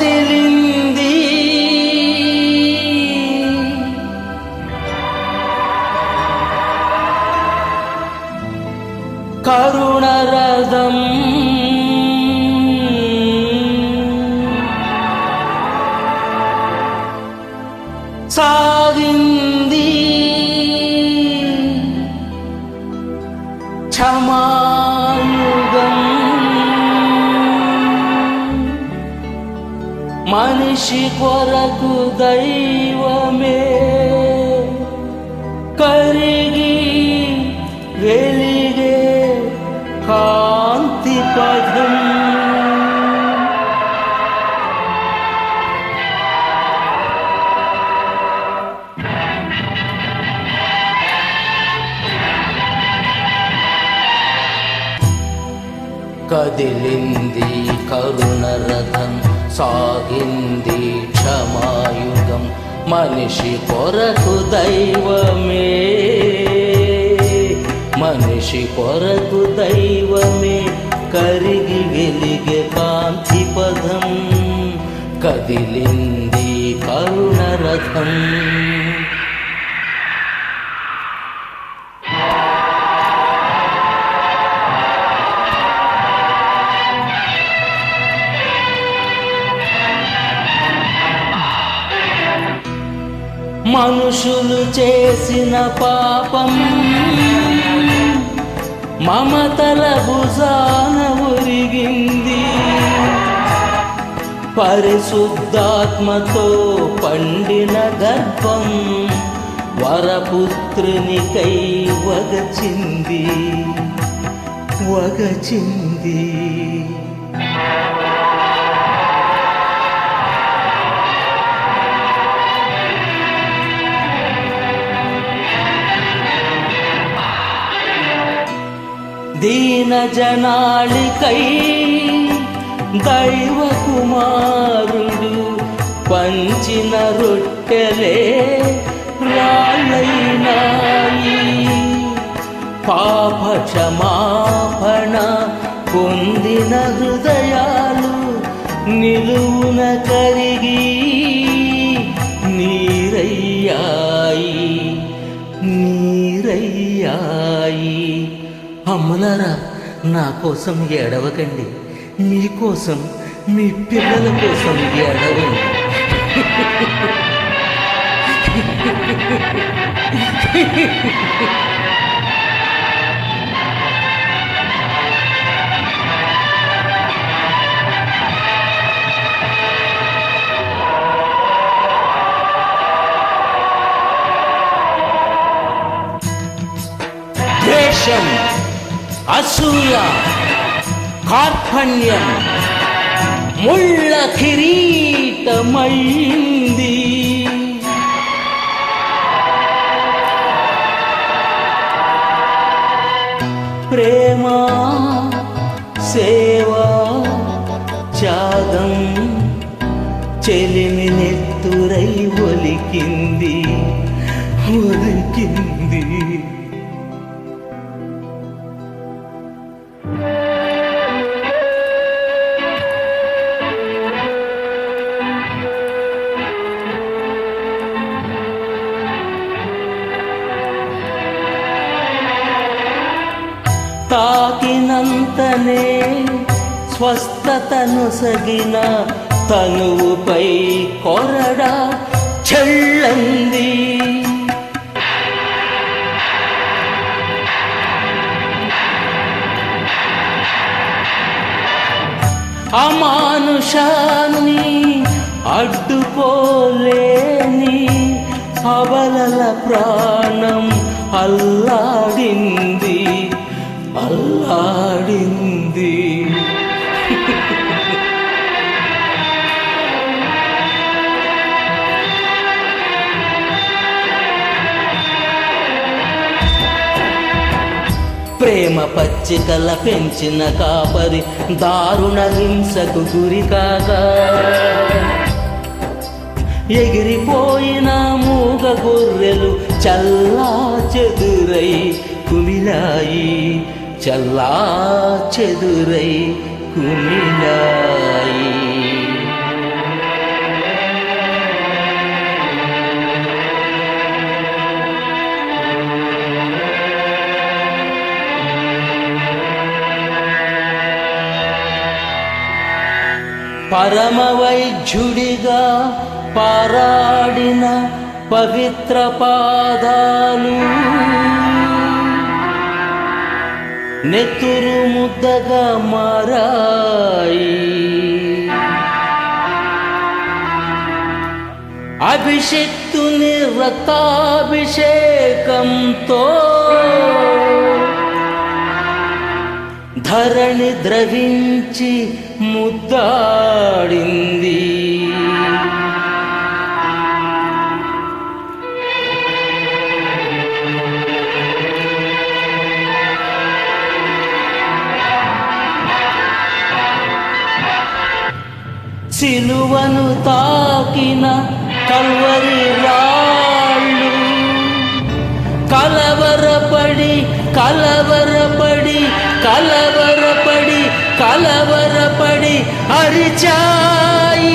కదిలింది కరుణరథం మనిషి కొరకు దైవమే. కరిగి వెలిగే కాంతి పదం. కదిలింది కరుణ రథం. సాగింది క్షమాయుగం మనిషి కొరకు దైవమే. మనిషి కొరకు దైవమే కరిగి వెలిగే కాంతి పదం కదిలింది కరుణరథం మనుషులు చేసిన పాపం. మమతల భుజాన ఉరిగింది. పరిశుద్ధాత్మతో పండిన గర్భం వరపుత్రునికై వగచింది. వగచింది. పుట్టిన జనాళికై దైవ కుమారుడు పంచిన రొట్టెలే రాళ్ళైనాయి పాప క్షమాపణ పొందిన హృదయాలు నిలువున కరిగి నీరయ్యాయి నీరయ్యాయి. అమ్మలారా నా కోసం ఏడవకండి. మీకోసం మీ పిల్లల కోసం ఏడవండి. దేశం అసూయ కార్పణ్యం ముళ్ళ కిరీటమైంది. ప్రేమ సేవా త్యాగం చెలిమి నెత్తురై ఒలికింది. తాకినంతనే స్వస్థతను సగిన తనువుపై కొరడ చెల్లంది అమానుషాన్ని అడ్డుకోలేని అవలల ప్రాణం అల్లాడింది అల్లాడింది. ప్రేమ పచ్చికల పెంచిన కాపరి దారుణ హింసకు గురి కాగా ఎగిరిపోయిన మూగ గొర్రెలు చల్లా చెదురై కుమిలాయి చల్లా చెదురై కుమిలాయి. పరమవైద్యుడిగా పారాడిన పవిత్ర పాదాలు. నెత్తురు ముద్దగా మారాయి. అభిషక్తుని రక్తాభిషేకంతో ధరణి ద్రవించి ముద్దాడింది. సిలువను తాకిన కల్వరి రాళ్ళు కలవరపడి కలవర కలవరపడి కలవరపడి అరిచాయి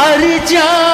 అరిచాయి